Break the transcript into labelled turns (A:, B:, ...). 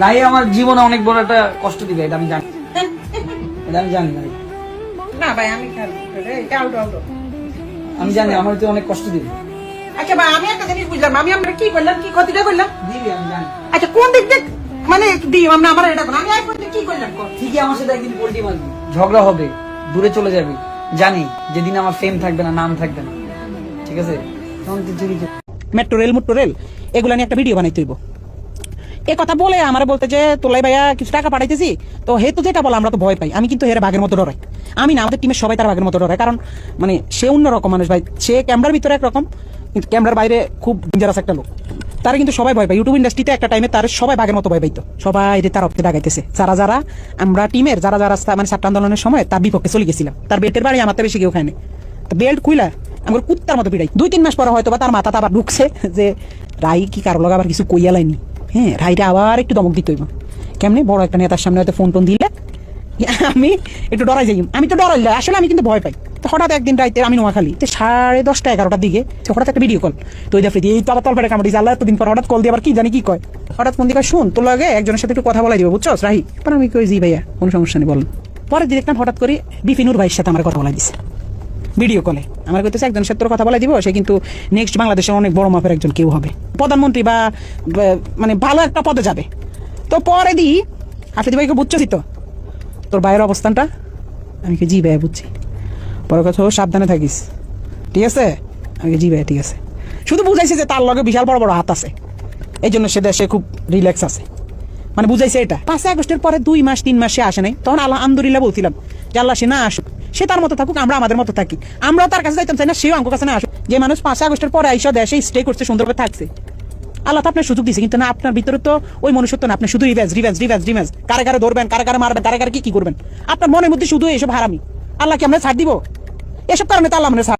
A: রাই আমার জীবনে অনেক বড় একটা কষ্ট দিবে এটা আমি জানি। এটা আমি জানি
B: না ভাই আমি
A: আমি জানি আমার তো অনেক কষ্ট দিবে।
B: আচ্ছা ভাই আমি একটা জিনিস বুঝলাম। আমি আমরা কি করলাম? কি ক্ষতিটা করলাম?
A: দিবি আমি জানি।
B: আচ্ছা কোন দিক দিয়ে? মানে দিই আমরা আমার এটা। আমি পর্যন্ত কি করলাম?
A: ঠিকই আমার সাথে একদিন পোল্ট্রি মারবি ঝগড়া হবে দূরে চলে যাবি। জানি যেদিন আমার ফেম থাকবে না নাম থাকবে না। ঠিক আছে?
C: মেট্রো রেল মেট্রো রেল এগুলো নিয়ে একটা ভিডিও বানাই হইব। এ কথা বলে আমার বলতে যে তোলাই ভাইয়া কিছু টাকা পাঠাইতেছি? তো হে তো যেটা বলে আমরা তো ভয় পাই। আমি কিন্তু হেরে বাঘের মতো ডরাই। আমি না, আমাদের টিমের সবাই তার বাঘের মতো ডরাই কারণ মানে সে অন্যরকম মানুষ ভাই। সে ক্যামেরার ভিতরে একরকম, কিন্তু ক্যামেরার বাইরে খুব ডেঞ্জারাস একটা লোক। তারা কিন্তু সবাই ভয় পায়। ইউটিউব ইন্ডাস্ট্রিতে একটা টাইমে তার সবাই বাঘের মতো ভয় পাইতো। সবাই তার অপ্তে ডাকাইতেছে যারা যারা, আমরা টিমের যারা যারা মানে ছাত্র আন্দোলনের সময় তার বিপক্ষে চলে গেছিলাম। তার বেল্টের বাড়ি আমার বেশি কেউ খায়নি বেল্ট খুইলা, আমার কুত্তার মতো পিড়াই। দুই তিন মাস পরে হয়তো বা তার মাথাটা আবার ঢুকছে যে, রাই, কি কারও লগা আবার কিছু কইয়া লাইনি? হ্যাঁ রাইটা আবার একটু দমক দিতে হইব। কেমনি? বড় একটা নেতার সামনে হয়তো ফোন টোন দিলে আমি একটু ডরাই যাই আমি তো ডরাই আসলে আমি কিন্তু ভয় পাই। তো হঠাৎ একদিন রাইতে আমি নোয়াখালী তো সাড়ে দশটা এগারোটার দিকে হঠাৎ একটা ভিডিও কল তো ওই দেখি এই তো আবার তলপেটে কামড়ি আল্লাহ এতদিন পর হঠাৎ কল দিয়ে আবার কি জানি কি কয়। হঠাৎ ফোন দিয়ে কয়, শুন তোর লাগে একজনের সাথে একটু কথা বলাই দিব বুঝছ রাহি। পরে আমি কই জি ভাইয়া কোনো সমস্যা নেই বলেন। পরে দেখলাম হঠাৎ করে বিপিনুর ভাইয়ের সাথে আমার কথা বলাই দিছে। ভিডিও কলে। আমার কইতেছে একজন সাথে তোর কথা বলে দিব, সে কিন্তু নেক্সট বাংলাদেশের অনেক বড় মাপের একজন কেউ হবে। প্রধানমন্ত্রী বা মানে ভালো একটা পদে যাবে। তো পরে দি হাফিজ ভাইকে বুঝছি তো। তোর ভাইয়ের অবস্থানটা? আমি কি জি ভাই বুঝছি? পরে কথা সাবধানে থাকিস। ঠিক আছে? আমি জি ভাই ঠিক আছে। শুধু বুঝাইছে যে তার লগে বিশাল বড় বড় হাত আছে। এই জন্য সে দেশে খুব রিল্যাক্স আছে। মানে বুঝাইছে এটা। পাঁচই আগস্টের পরে দুই মাস, তিন মাসে আসে নাই। তখন আল্লাহ আলহামদুলিল্লাহ বলছিলাম যে, আল্লাহ সে না আসুক। সে তার মতো থাকুক, আমরা আমাদের মতো থাকি। আমরাও তার কাছে যাইতাম চাই না? সেও আমার কাছে না আসুক। যে মানুষ পাঁচই আগস্টের পরে আইসা দেশে স্টে করছে সুন্দরভাবে থাকছে। আল্লাহ তো আপনার সুযোগ দিয়েছে কিন্তু না, আপনার ভিতরে তো ওই মনুষ্যত্ব না। আপনি শুধু রিভেজ রিভেজ রিভেজ রিভেজ কারে কারে ধরবেন, কারে কারে মারবেন, কারে কারে কি কি করবেন? আপনার মনের মধ্যে শুধু এসব হারামি। আল্লাহকে আমরা ছাড় দিব? এসব কারণে তো আল্লাহ আমরা